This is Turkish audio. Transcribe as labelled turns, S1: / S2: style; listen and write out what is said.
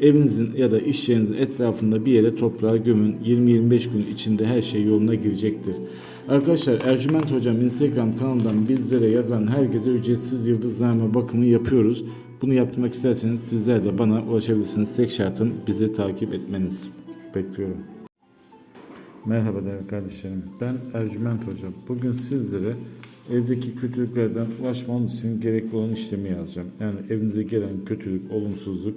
S1: evinizin ya da iş yerinizin etrafında bir yere toprağa gömün. 20-25 gün içinde her şey yoluna girecektir. Arkadaşlar Ercüment Hocam Instagram kanalından bizlere yazan herkese ücretsiz yıldızlama bakımı yapıyoruz. Bunu yaptırmak isterseniz sizler de bana ulaşabilirsiniz. Tek şartım bizi takip etmeniz. Bekliyorum. Merhaba değerli kardeşlerim. Ben Ercüment Hocam. Bugün sizlere evdeki kötülüklerden ulaşmanız için gerekli olan işlemi yazacağım. Yani evinize gelen kötülük, olumsuzluk